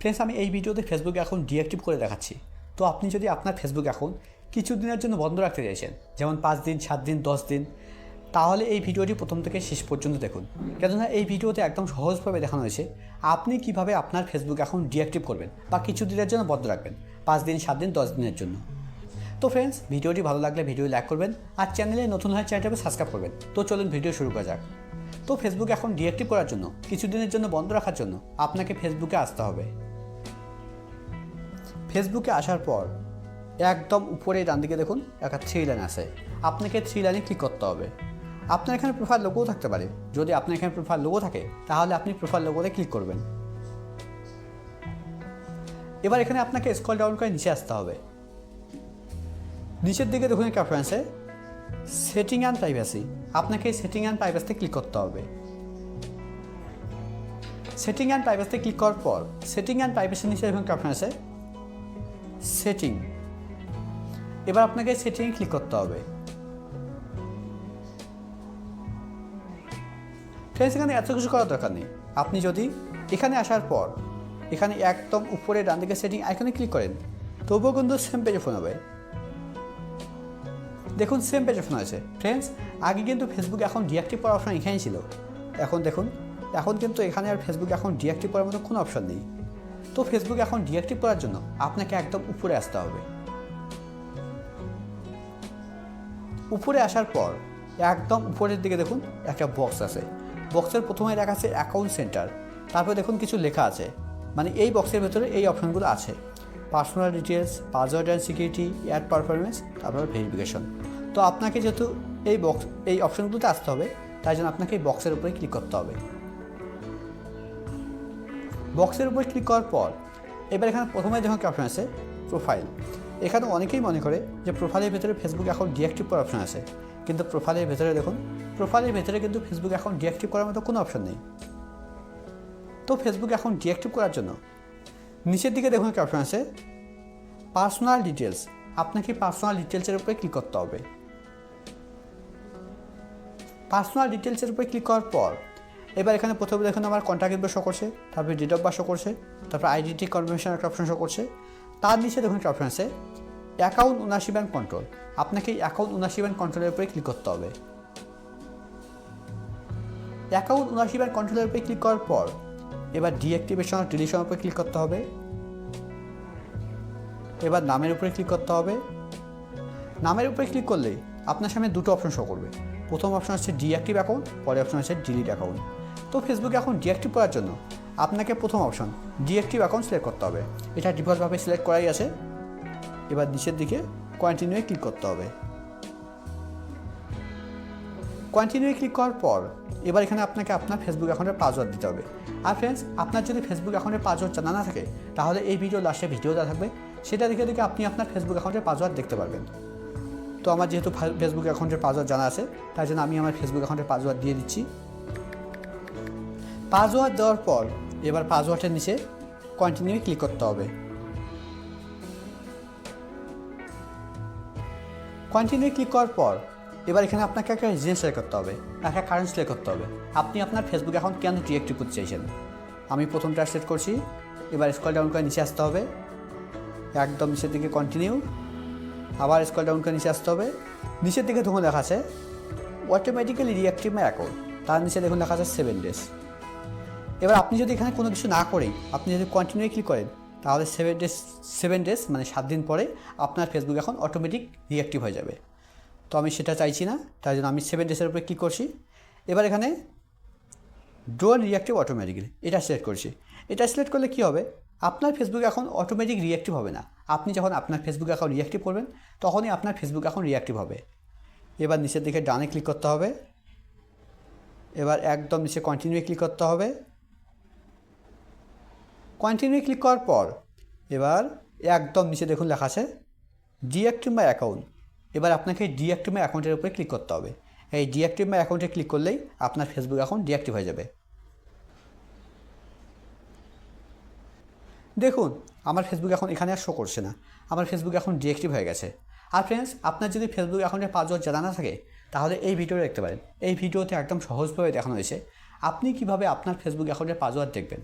Friends আমি এই ভিডিওতে ফেসবুক অ্যাকাউন্ট ডিঅ্যাক্টিভ করে দেখাচ্ছি। তো আপনি যদি আপনার ফেসবুক অ্যাকাউন্ট কিছু দিনের জন্য বন্ধ রাখতে চাইছেন, যেমন পাঁচ দিন, সাত দিন, দশ দিন, তাহলে এই ভিডিওটি প্রথম থেকে শেষ পর্যন্ত দেখুন। কেননা এই ভিডিওতে একদম সহজভাবে দেখানো হয়েছে আপনি কীভাবে আপনার ফেসবুক অ্যাকাউন্ট ডিঅ্যাক্টিভ করবেন বা কিছু দিনের জন্য বন্ধ রাখবেন, পাঁচ দিন, সাত দিন, দশ দিনের জন্য। তো ফ্রেন্ডস ভিডিওটি ভালো লাগলে ভিডিও লাইক করবেন আর চ্যানেলে নতুন হয় চ্যানেলটাকে সাবস্ক্রাইব করবেন। তো চলুন ভিডিও শুরু করা যাক। তো ফেসবুক এখন ডিঅ্যাক্টিভ করার জন্য, কিছুদিনের জন্য বন্ধ রাখার জন্য আপনাকে ফেসবুকে আসতে হবে। ফেসবুকে আসার পর একদম উপরে ডান দিকে দেখুন একটা থ্রি লাইন আছে। আপনাকে থ্রি লাইনে ক্লিক করতে হবে। আপনার এখানে প্রোফাইল লোগো থাকতে পারে। যদি আপনার এখানে প্রোফাইল লোগো থাকে, তাহলে আপনি প্রোফাইল লোগোতে ক্লিক করবেন। এবার এখানে আপনাকে স্কল ডাউন করে নিচে আসতে হবে। নিচের দিকে দেখুন একটা অপশন আছে সেটিং অ্যান্ড প্রাইভেসি আপনাকে সেটিং অ্যান্ড প্রাইভেসিতে ক্লিক করতে হবে। সেটিং অ্যান্ড প্রাইভেসিতে ক্লিক করার পর সেটিং অ্যান্ড প্রাইভেসির নিচে দেখুন একটা অপশন আছে সেটিং। এবার আপনাকে সেটিংয়ে ক্লিক করতে হবে। ফ্রেন্ডস এখানে এত কিছু করার দরকার নেই। আপনি যদি এখানে আসার পর, এখানে একদম উপরে ডান দিকে সেটিং আইকনে ক্লিক করেন, তবুও কিন্তু সেম পেজে ফোন হবে। দেখুন সেম পেজে ফোন আছে। ফ্রেন্ডস আগে কিন্তু ফেসবুক এখন ডিঅ্যাক্টিভ করার অপশন এখানেই ছিল। এখন দেখুন, এখন কিন্তু এখানে আর ফেসবুক এখন ডিঅ্যাক্টিভ করার মতো কোনো অপশন নেই। তো ফেসবুক এখন ডিঅ্যাক্টিভ করার জন্য আপনাকে একদম উপরে আসতে হবে। উপরে আসার পর একদম উপরের দিকে দেখুন একটা বক্স আছে। বক্সের প্রথমে লেখা আছে অ্যাকাউন্ট সেন্টার তারপরে দেখুন কিছু লেখা আছে। মানে এই বক্সের ভেতরে এই অপশনগুলো আছে। Personal details password and security add performance তারপর ভেরিফিকেশন তো আপনাকে যেহেতু এই বক্স এই অপশনগুলোতে আসতে হবে, তাই জন্য আপনাকে এই বক্সের উপরে ক্লিক করতে হবে। বক্সের উপরে ক্লিক করার পর, এবার এখানে প্রথমে যখন অপশন আছে প্রোফাইল এখানে অনেকেই মনে করে যে প্রোফাইলের ভেতরে ফেসবুক এখন ডিঅ্যাক্টিভ করার অপশন আছে। কিন্তু প্রোফাইলের ভেতরে দেখুন প্রোফাইলের ভেতরে কিন্তু ফেসবুক এখন ডিঅ্যাক্টিভ করার মতো কোনো অপশন নেই। তো ফেসবুক এখন ডিঅ্যাক্টিভ করার জন্য, নিচের দিকে দেখুন একটা অপশন আছে পার্সোনাল ডিটেলস আপনাকে পার্সোনাল ডিটেলসের উপরে ক্লিক করতে হবে। পার্সোনাল ডিটেলসের উপরে ক্লিক করার পর এবার এখানে প্রথমে দেখুন আমার কন্ট্যাক্ট ইনফো শো করছে, তারপরে ডেট অফ বার্থ শো করছে, তারপর আইডেন্টি কনফার্মেশন একটা অপশন শো করছে। তার নিচে দেখুন একটা অপশন আছে অ্যাকাউন্ট উনাশি ব্যান্ড কন্ট্রোল আপনাকে অ্যাকাউন্ট উনাশি ব্যান্ড কন্ট্রোলের উপরে ক্লিক করতে হবে। অ্যাকাউন্ট উনাশি ব্যান্ড কন্ট্রোলের উপরে ক্লিক করার পর, এবার ডিঅ্যাক্টিভেশন আর ডিলিশনের উপরে ক্লিক করতে হবে। এবার নামের উপরে ক্লিক করতে হবে। নামের উপরে ক্লিক করলে আপনার সামনে দুটো অপশন শো করবে। প্রথম অপশন হচ্ছে ডিঅ্যাক্টিভ অ্যাকাউন্ট পরে অপশন হচ্ছে ডিলিট অ্যাকাউন্ট তো ফেসবুকে এখন ডিঅ্যাক্টিভ করার জন্য আপনাকে প্রথম অপশন ডিঅ্যাক্টিভ অ্যাকাউন্ট সিলেক্ট করতে হবে। এটা ডিফল্টভাবে সিলেক্ট করাই আছে। এবার নিচের দিকে কন্টিনিউয়ে ক্লিক করতে হবে। কন্টিনিউয়ে ক্লিক করার পর এবার এখানে আপনাকে আপনার ফেসবুক অ্যাকাউন্টের পাসওয়ার্ড দিতে হবে। আর ফ্রেন্ডস আপনার যদি ফেসবুক অ্যাকাউন্টের পাসওয়ার্ড জানা না থাকে, তাহলে এই ভিডিও লাস্টে ভিডিও দেওয়া থাকবে। সেটা দেখে দেখে আপনি আপনার ফেসবুক অ্যাকাউন্টের পাসওয়ার্ড দেখতে পারবেন। তো আমার যেহেতু ফেসবুক অ্যাকাউন্টের পাসওয়ার্ড জানা আছে, তাই জন্য আমি আমার ফেসবুক অ্যাকাউন্টের পাসওয়ার্ড দিয়ে দিচ্ছি। পাসওয়ার্ড দেওয়ার পর এবার পাসওয়ার্ডের নিচে কন্টিনিউ ক্লিক করতে হবে। কন্টিনিউ ক্লিক করার পর এবার এখানে আপনাকে একটা সিলেক্ট করতে হবে, একটা কারেন্ট সিলেক্ট করতে হবে। আপনি আপনার ফেসবুক অ্যাকাউন্ট কেন ডিঅ্যাক্টিভ করতে চাইছেন? আমি প্রথমটা সিলেক্ট করছি, এবার স্কল ডাউন করে নিচে আসতে হবে। একদম নিচের দিকে কন্টিনিউ আবার স্কল ডাউন করে নিচে আসতে হবে। নিচের দিকে দেখুন লেখা আছে অটোমেটিক্যালি রিঅ্যাক্টিভ মাই অ্যাকাউন্ট তার নিচে দেখুন লেখা আছে সেভেন ডেজ এবার আপনি যদি এখানে কোনো কিছু না করেই আপনি যদি কন্টিনিউ ক্লিক করেন, তাহলে সেভেন ডেজ সেভেন ডেজ মানে সাত দিন পরে আপনার ফেসবুক এখন অটোমেটিক রিঅ্যাক্টিভ হয়ে যাবে। তো আমি সেটা চাইছি না, তাই জন্য আমি সেভেন ডেজের উপরে ক্লিক করছি। এবার এখানে ডোন রিঅ্যাক্টিভ অটোমেটিকলি এটা সিলেক্ট করছি। এটা সিলেক্ট করলে কী হবে? আপনার ফেসবুক এখন অটোমেটিক রিঅ্যাক্টিভ হবে না। আপনি যখন আপনার ফেসবুক অ্যাকাউন্ট রিঅ্যাক্টিভ করবেন, তখনই আপনার ফেসবুক এখন রিঅ্যাক্টিভ হবে। এবার নিচের দিকে ডানে ক্লিক করতে হবে। এবার একদম নিচে কন্টিনিউ ক্লিক করতে হবে। কন্টিনিউ ক্লিক করার পর, এবার একদম নিচে দেখুন লেখা আছে ডিঅ্যাক্টিভ মাই অ্যাকাউন্ট এবার আপনাকে ডিঅ্যাক্টিভ মাই অ্যাকাউন্টের উপরে ক্লিক করতে হবে। এই ডিঅ্যাক্টিভ মাই অ্যাকাউন্টে ক্লিক করলেই আপনার ফেসবুক অ্যাকাউন্ট ডিঅ্যাক্টিভ হয়ে যাবে। দেখুন, আমার ফেসবুক এখন এখানে আর শো করছে না। আমার ফেসবুক এখন ডিঅ্যাক্টিভ হয়ে গেছে। আর ফ্রেন্ডস আপনার যদি ফেসবুক অ্যাকাউন্টের পাসওয়ার্ড জানা না থাকে, তাহলে এই ভিডিওটা দেখতে পারেন। এই ভিডিওতে একদম সহজভাবে দেখানো হয়েছে। আপনি কীভাবে আপনার ফেসবুক অ্যাকাউন্টের পাসওয়ার্ড দেখবেন?